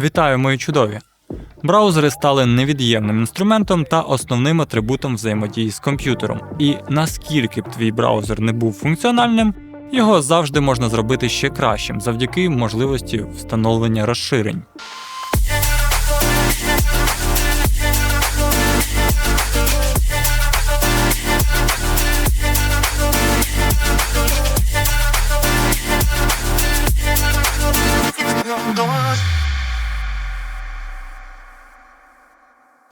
Вітаю, мої чудові! Браузери стали невід'ємним інструментом та основним атрибутом взаємодії з комп'ютером. І наскільки б твій браузер не був функціональним, його завжди можна зробити ще кращим завдяки можливості встановлення розширень.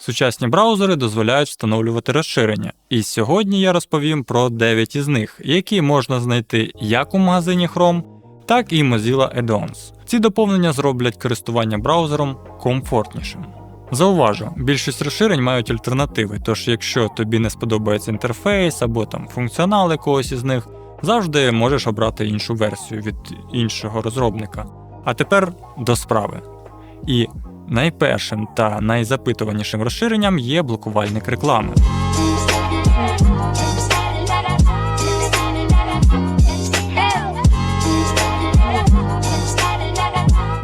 Сучасні браузери дозволяють встановлювати розширення, і сьогодні я розповім про 9 із них, які можна знайти як у магазині Chrome, так і Mozilla Add-ons. Ці доповнення зроблять користування браузером комфортнішим. Зауважу, більшість розширень мають альтернативи, тож якщо тобі не сподобається інтерфейс або там функціонал якогось із них, завжди можеш обрати іншу версію від іншого розробника. А тепер до справи. І найпершим та найзапитуванішим розширенням є блокувальник реклами.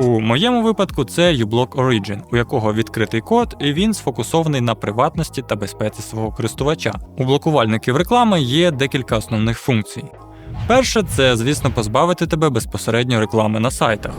У моєму випадку це uBlock Origin, у якого відкритий код, і він сфокусований на приватності та безпеці свого користувача. У блокувальників реклами є декілька основних функцій. Перше, це, звісно, позбавити тебе безпосередньо реклами на сайтах.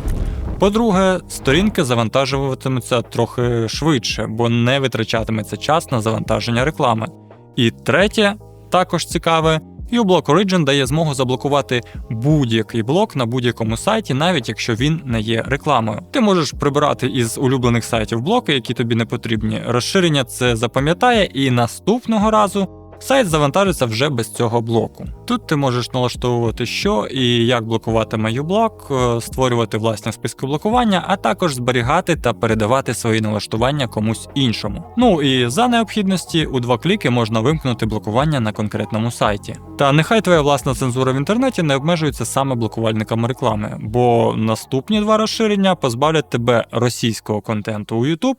По-друге, сторінки завантажуватимуться трохи швидше, бо не витрачатиметься час на завантаження реклами. І третє, також цікаве, uBlock Origin дає змогу заблокувати будь-який блок на будь-якому сайті, навіть якщо він не є рекламою. Ти можеш прибирати із улюблених сайтів блоки, які тобі не потрібні. Розширення це запам'ятає, і наступного разу сайт завантажиться вже без цього блоку. Тут ти можеш налаштовувати, що і як блокувати блок, створювати власні списки блокування, а також зберігати та передавати свої налаштування комусь іншому. Ну і за необхідності у два кліки можна вимкнути блокування на конкретному сайті. Та нехай твоя власна цензура в інтернеті не обмежується саме блокувальниками реклами, бо наступні два розширення позбавлять тебе російського контенту у YouTube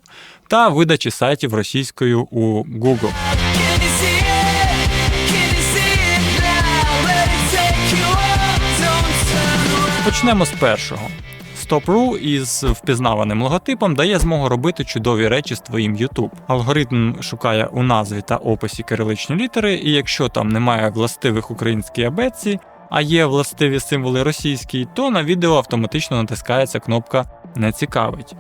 та видачі сайтів російською у Google. Почнемо з першого. Stop.ru із впізнаваним логотипом дає змогу робити чудові речі з твоїм YouTube. Алгоритм шукає у назві та описі кириличні літери, і якщо там немає властивих українській абетці, а є властиві символи російській, то на відео автоматично натискається кнопка Не цікавить.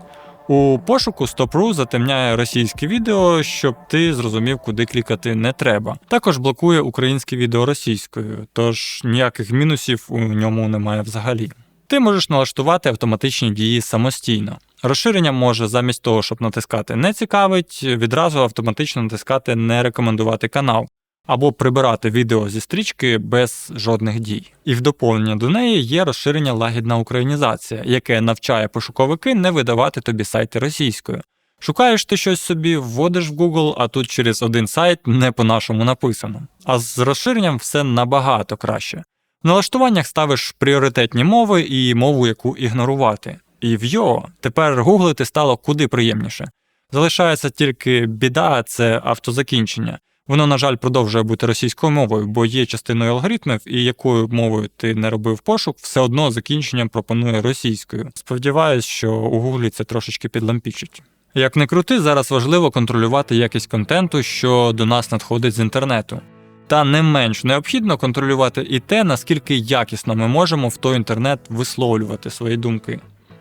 У пошуку Stop.ru затемняє російське відео, щоб ти зрозумів, куди клікати не треба. Також блокує українське відео російською, тож ніяких мінусів у ньому немає взагалі. Ти можеш налаштувати автоматичні дії самостійно. Розширення може замість того, щоб натискати не цікавить, відразу автоматично натискати не рекомендувати канал або прибирати відео зі стрічки без жодних дій. І в доповнення до неї є розширення лагідна українізація, яке навчає пошуковики не видавати тобі сайти російською. Шукаєш ти щось собі, вводиш в Google, а тут через один сайт не по-нашому написано. А з розширенням все набагато краще. Налаштуваннях ставиш пріоритетні мови і мову, яку ігнорувати. І в йо тепер гуглити стало куди приємніше. Залишається тільки біда, це автозакінчення. Воно, на жаль, продовжує бути російською мовою, бо є частиною алгоритмів, і якою мовою ти не робив пошук, все одно закінченням пропонує російською. Сподіваюсь, що у Гуглі це трошечки підлампічить. Як не крути, зараз важливо контролювати якість контенту, що до нас надходить з інтернету. Та не менш необхідно контролювати і те, наскільки якісно ми можемо в той інтернет висловлювати свої думки.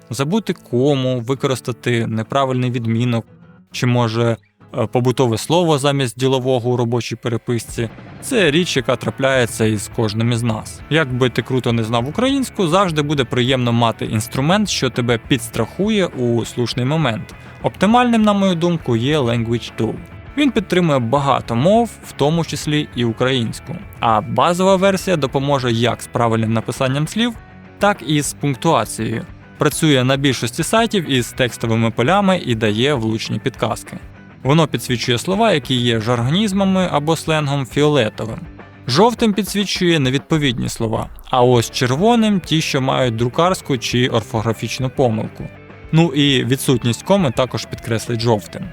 Забути кому, використати неправильний відмінок, чи може е, побутове слово замість ділового у робочій переписці це річ, яка трапляється із кожним із нас. Як би ти круто не знав українську, завжди буде приємно мати інструмент, що тебе підстрахує у слушний момент. Оптимальним, на мою думку, є Language Tool. Він підтримує багато мов, в тому числі і українську. А базова версія допоможе як з правильним написанням слів, так і з пунктуацією. Працює на більшості сайтів із текстовими полями і дає влучні підказки. Воно підсвічує слова, які є жаргонізмами або сленгом фіолетовим. Жовтим підсвічує невідповідні слова, а ось червоним ті, що мають друкарську чи орфографічну помилку. Ну і відсутність коми також підкреслить жовтим.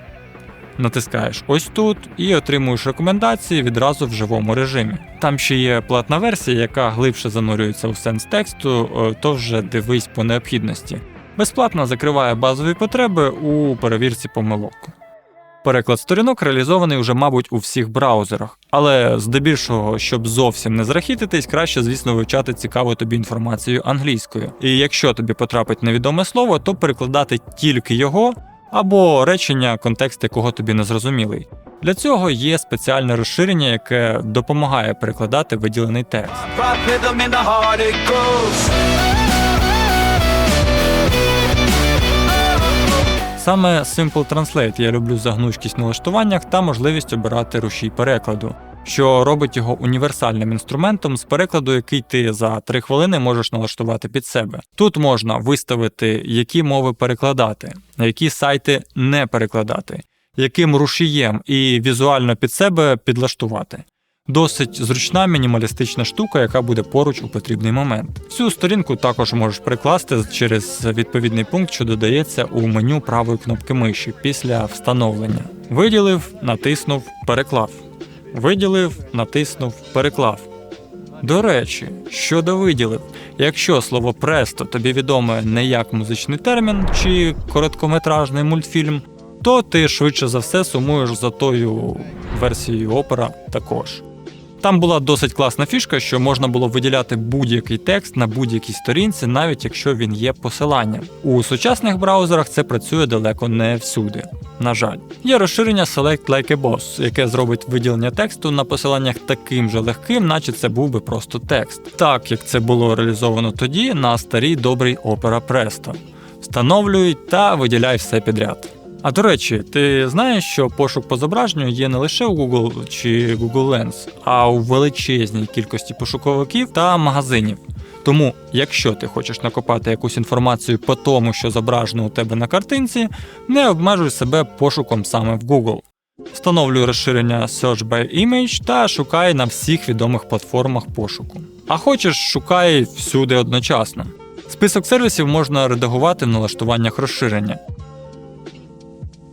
Натискаєш ось тут і отримуєш рекомендації відразу в живому режимі. Там ще є платна версія, яка глибше занурюється у сенс тексту, е, то вже дивись по необхідності. Безплатно закриває базові потреби у перевірці помилок. Переклад сторінок реалізований уже, мабуть, у всіх браузерах, але здебільшого, щоб зовсім не зрахітитись, краще, звісно, вивчати цікаву тобі інформацію англійською. І якщо тобі потрапить невідоме слово, то перекладати тільки його або речення, контекст якого тобі не зрозумілий. Для цього є спеціальне розширення, яке допомагає перекладати виділений текст. Саме Simple Translate я люблю за гнучкість в налаштуваннях та можливість обирати рушій перекладу, що робить його універсальним інструментом з перекладу, який ти за 3 хвилини можеш налаштувати під себе. Тут можна виставити, які мови перекладати, на які сайти не перекладати, яким рушієм і візуально під себе підлаштувати. Досить зручна мінімалістична штука, яка буде поруч у потрібний момент. Цю сторінку також можеш перекласти через відповідний пункт, що додається у меню правої кнопки миші після встановлення. Виділив, натиснув, переклав. Виділив, натиснув, переклав. До речі, щодо виділив, якщо слово престо тобі відоме не як музичний термін чи короткометражний мультфільм, то ти швидше за все сумуєш за тою версією опера також. Там була досить класна фішка, що можна було виділяти будь-який текст на будь-якій сторінці, навіть якщо він є посиланням. У сучасних браузерах це працює далеко не всюди. На жаль, є розширення Select Like a Boss, яке зробить виділення тексту на посиланнях таким же легким, наче це був би просто текст, так як це було реалізовано тоді на старій добрій Opera Presto. Встановлюй та виділяй все підряд. А до речі, ти знаєш, що пошук по зображенню є не лише у Google чи Google Lens, а у величезній кількості пошуковиків та магазинів. Тому, якщо ти хочеш накопати якусь інформацію по тому, що зображено у тебе на картинці, не обмежуй себе пошуком саме в Google. Встановлюй розширення Search by Image та шукай на всіх відомих платформах пошуку. А хочеш, шукай всюди одночасно. Список сервісів можна редагувати в налаштуваннях розширення.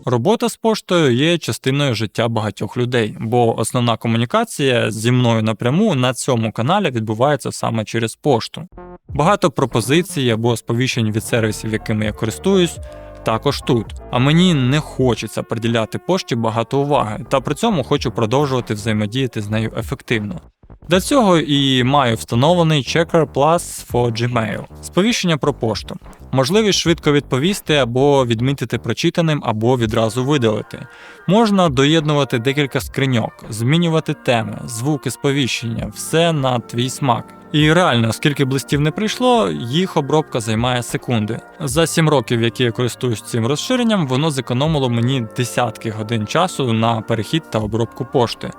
Робота з поштою є частиною життя багатьох людей, бо основна комунікація зі мною напряму на цьому каналі відбувається саме через пошту. Багато пропозицій або сповіщень від сервісів, якими я користуюсь, також тут. А мені не хочеться приділяти пошті багато уваги, та при цьому хочу продовжувати взаємодіяти з нею ефективно. Для цього і маю встановлений Checker Plus for Gmail, сповіщення про пошту, можливість швидко відповісти або відмітити прочитаним, або відразу видалити. Можна доєднувати декілька скриньок, змінювати теми, звуки сповіщення, все на твій смак. І реально, скільки б листів не прийшло, їх обробка займає секунди. За 7 років, які я користуюсь цим розширенням, воно зекономило мені десятки годин часу на перехід та обробку пошти.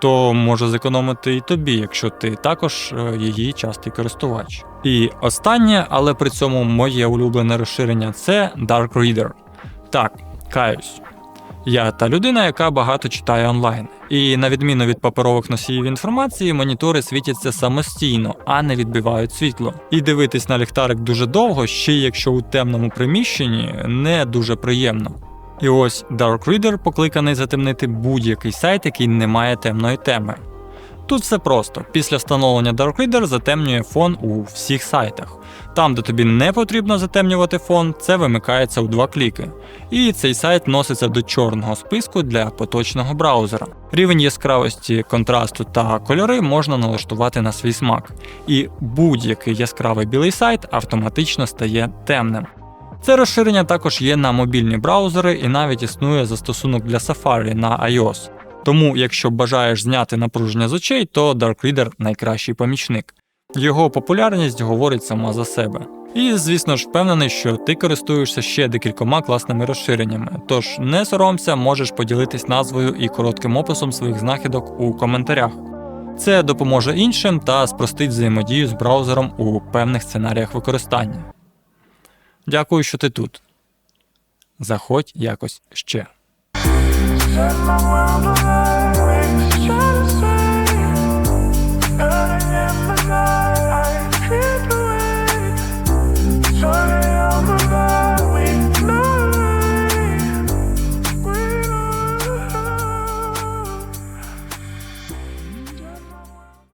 То може зекономити і тобі, якщо ти також е, її частий користувач. І останнє, але при цьому моє улюблене розширення це Dark Reader. Так, каюсь. Я та людина, яка багато читає онлайн. І на відміну від паперових носіїв інформації, монітори світяться самостійно, а не відбивають світло. І дивитись на ліхтарик дуже довго, ще й якщо у темному приміщенні, не дуже приємно. І ось Dark Reader покликаний затемнити будь-який сайт, який не має темної теми. Тут все просто. Після встановлення Dark Reader затемнює фон у всіх сайтах. Там, де тобі не потрібно затемнювати фон, це вимикається у два кліки. І цей сайт носиться до чорного списку для поточного браузера. Рівень яскравості, контрасту та кольори можна налаштувати на свій смак. І будь-який яскравий білий сайт автоматично стає темним. Це розширення також є на мобільні браузери і навіть існує застосунок для Safari на iOS. Тому, якщо бажаєш зняти напруження з очей, то Dark Reader найкращий помічник. Його популярність говорить сама за себе. І, звісно ж, впевнений, що ти користуєшся ще декількома класними розширеннями. Тож не соромся, можеш поділитись назвою і коротким описом своїх знахідок у коментарях. Це допоможе іншим та спростить взаємодію з браузером у певних сценаріях використання. Дякую, що ти тут. Заходь якось ще. Turn my world.